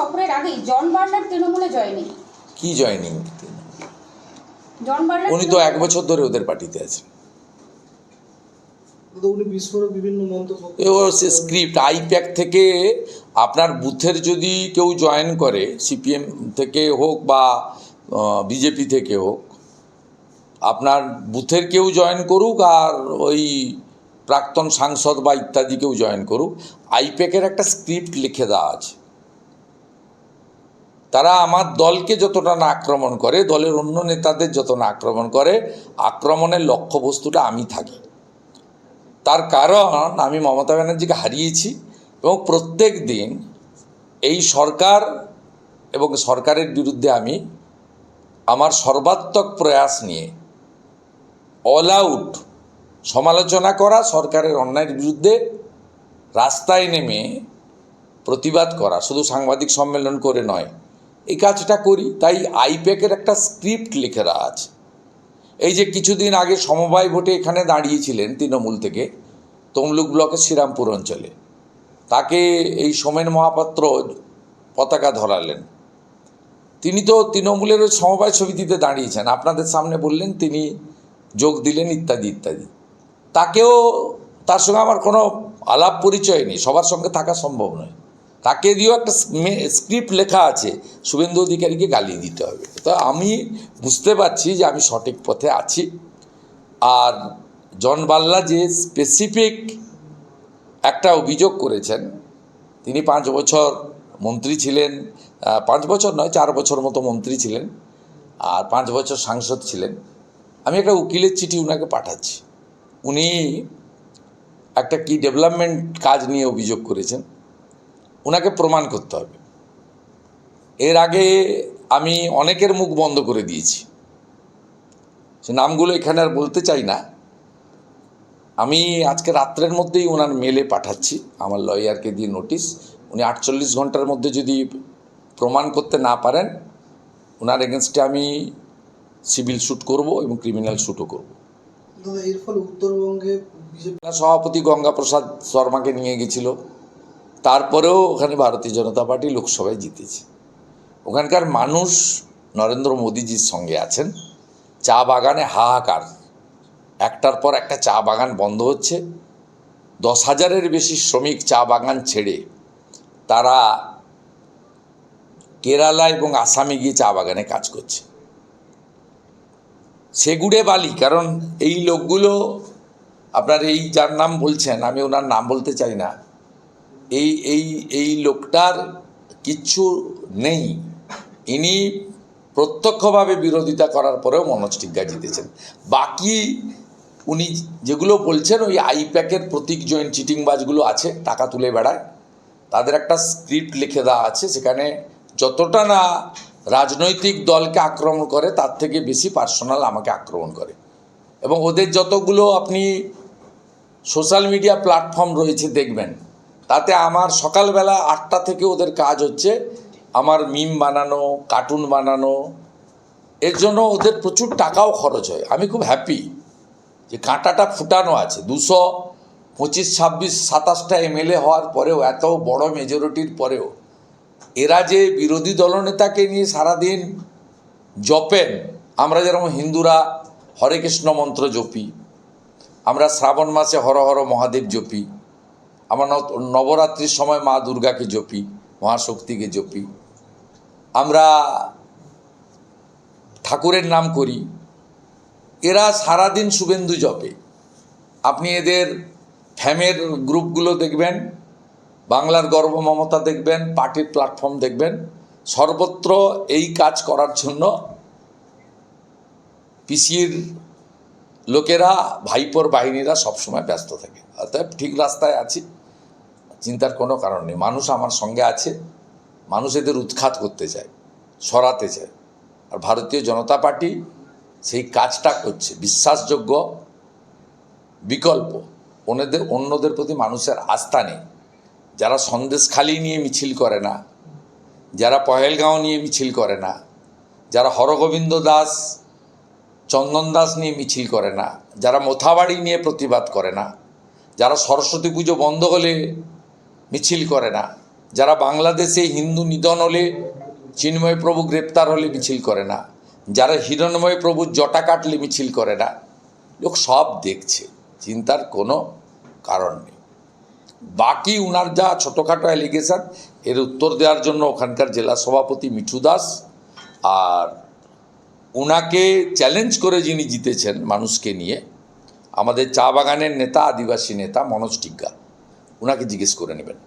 সফরের আগেই জন বার্নার তৃণমূলে জয়নি। কি জয়নিং জন বার্নার উনি তো এক বছর ধরে ওদের পার্টিতে আছেন। স্ক্রিপ্ট আইপ্যাক থেকে আপনার বুথের যদি কেউ জয়েন করে সিপিএম থেকে হোক বা বিজেপি থেকে হোক আপনার বুথের কেউ জয়েন করুক আর ওই প্রাক্তন সাংসদ বা ইত্যাদি কেউ জয়েন করুক আইপ্যাকের একটা স্ক্রিপ্ট লিখে দেওয়া আছে। তারা আমার দলকে যতটা না আক্রমণ করে, দলের অন্য নেতাদের যত না আক্রমণ করে, আক্রমণের লক্ষ্যবস্তুটা আমি থাকি। তার কারণ আমি মমতা ব্যানার্জিকে হারিয়েছি এবং প্রত্যেক দিন এই সরকার এবং সরকারের বিরুদ্ধে আমি আমার সর্বাত্মক প্রয়াস নিয়ে অল আউট সমালোচনা করা, সরকারের অন্যায়ের বিরুদ্ধে রাস্তায় নেমে প্রতিবাদ করা, শুধু সাংবাদিক সম্মেলন করে নয় এই কাজটা করি, তাই আইপ্যাকের একটা স্ক্রিপ্ট লিখে আছে। এই যে কিছুদিন আগে সমবায় ভোটে এখানে দাঁড়িয়েছিলেন তৃণমূল থেকে তমলুক ব্লকের শ্রীরামপুর অঞ্চলে। তাকে এই সোমেন মহাপাত্র পতাকা ধরালেন। তিনি তো তৃণমূলের সমবায় সমিতিতে দাঁড়িয়েছেন। আপনাদের সামনে বললেন, তিনি যোগ দিলেন, ইত্যাদি ইত্যাদি। তাকেও, তার সঙ্গে আমার কোনো আলাপ পরিচয় নেই। সবার সঙ্গে থাকা সম্ভব নয়। তাকে দিয়েও একটা স্ক্রিপ্ট লেখা আছে, শুভেন্দু অধিকারীকে গালি দিতে হবে। তো আমি বুঝতে পারছি যে আমি সঠিক পথে আছি। আর জন বাল্লা যে স্পেসিফিক একটা অভিযোগ করেছেন, তিনি পাঁচ বছর মন্ত্রী ছিলেন পাঁচ বছর নয়, চার বছর মতো মন্ত্রী ছিলেন, আর পাঁচ বছর সাংসদ ছিলেন। আমি একটা উকিলের চিঠি ওনাকে পাঠাচ্ছি। উনি একটা কি ডেভেলপমেন্ট কাজ নিয়ে অভিযোগ করেছেন। ওনাকে প্রমাণ করতে হবে। এর আগে আমি অনেকের মুখ বন্ধ করে দিয়েছি। সে নামগুলো এখানে আর বলতে চাই না। আমি আজকে রাত্রের মধ্যেই ওনার মেলে পাঠাচ্ছি। আমার লয়ারকে দিয়ে নোটিশ। উনি আটচল্লিশ ঘণ্টার মধ্যে যদি প্রমাণ করতে না পারেন ওনার এগেনস্টে আমি সিভিল শ্যুট করব এবং ক্রিমিনাল শ্যুটও করব। এর ফলে উত্তরবঙ্গে সভাপতি গঙ্গাপ্রসাদ শর্মাকে নিয়ে গেছিল। তারপরেও ওখানে ভারতীয় জনতা পার্টি লোকসভায় জিতেছে। ওখানকার মানুষ নরেন্দ্র মোদীজির সঙ্গে আছেন। চা বাগানে হাহাকার। একটার পর একটা চা বাগান বন্ধ হচ্ছে। দশ হাজারের বেশি শ্রমিক চা বাগান ছেড়ে তারা কেরালা এবং আসামে গিয়ে চা বাগানে কাজ করছে। সেগুড়ে বালি, কারণ এই লোকগুলো, আপনার এই যার নাম বলছেন, আমি ওনার নাম বলতে চাই না এই এই এই লোকটার কিচ্ছু নেই। ইনি প্রত্যক্ষভাবে বিরোধিতা করার পরেও মনস্টিজ্ঞা জিতেছেন। বাকি উনি যেগুলো বলছেন, ওই আইপ্যাকের প্রতীক জয়েন্ট চিটিংবাজগুলো আছে, টাকা তুলে বেড়ায়। তাদের একটা স্ক্রিপ্ট লিখে দেওয়া আছে, সেখানে যতটা না রাজনৈতিক দলকে আক্রমণ করে, তার থেকে বেশি পার্সোনাল আমাকে আক্রমণ করে। এবং ওদের যতগুলো আপনি সোশ্যাল মিডিয়া প্ল্যাটফর্ম রয়েছে, দেখবেন। তাতে আমার সকালবেলা আটটা থেকে ওদের কাজ হচ্ছে। আমার মিম বানানো, কার্টুন বানানো, এর জন্য ওদের প্রচুর টাকাও খরচ হয়। আমি খুব হ্যাপি যে কাঁটাটা ফুটানো আছে। দুশো পঁচিশ, ছাব্বিশ, সাতাশটা এমএলএ হওয়ার পরেও, এত বড় মেজরিটির পরেও, এরা যে বিরোধী দলনেতাকে নিয়ে সারাদিন জপেন, আমরা যেরকম হিন্দুরা হরে কৃষ্ণ মন্ত্র জপি, আমরা শ্রাবণ মাসে হর হর মহাদেব জপি আমরা নবরাত্রির সময় মা দুর্গাকে জপি মহাশক্তিকে জপি। আমরা ঠাকুরের নাম করি। এরা সারাদিন শুভেন্দু জপে। আপনি এদের ফ্যামের গ্রুপগুলো দেখবেন, বাংলার গর্ব মমতা দেখবেন, পার্টির প্ল্যাটফর্ম দেখবেন। সর্বত্র এই কাজ করার জন্য পিসির লোকেরা, ভাইপোর বাহিনীরা সবসময় ব্যস্ত থাকে। অতএব ঠিক রাস্তায় আছি। চিন্তার কোনো কারণ নেই। মানুষ আমার সঙ্গে আছে, মানুষ এদের উৎখাত করতে চায়, সরাতে চায়। আর ভারতীয় জনতা পার্টি সেই কাজটা করছে, বিশ্বাসযোগ্য বিকল্প। ওনাদের অন্যদের প্রতি মানুষের আস্থা নেই। যারা সন্দেশখালি নিয়ে মিছিল করে না, যারা পহেলগাঁও নিয়ে মিছিল করে না, যারা হরগোবিন্দ দাস, চন্দন দাস নিয়ে মিছিল করে না, যারা মোথাবাড়ি নিয়ে প্রতিবাদ করে না, যারা সরস্বতী পুজো বন্ধ হলে মিছিল করে না। যারা বাংলাদেশে হিন্দু নিধন হলে চিন্ময় প্রভু গ্রেপ্তার হলে মিছিল করে না। যারা হিরণময় প্রভু জটা কাটলে মিছিল করে না। লোক সব দেখছে, চিন্তার কোনো কারণ নেই। বাকি উনার যা ছোটোখাটো অ্যালিগেশন এর উত্তর দেওয়ার জন্য ওখানকার জেলা সভাপতি মিঠু দাস আর উনাকে চ্যালেঞ্জ করে যিনি জিতেছেন মানুষকে নিয়ে, আমাদের চা বাগানের নেতা, আদিবাসী নেতা মনোজ টিগ্গা। উনাকে জিজ্ঞেস করে নেবেন।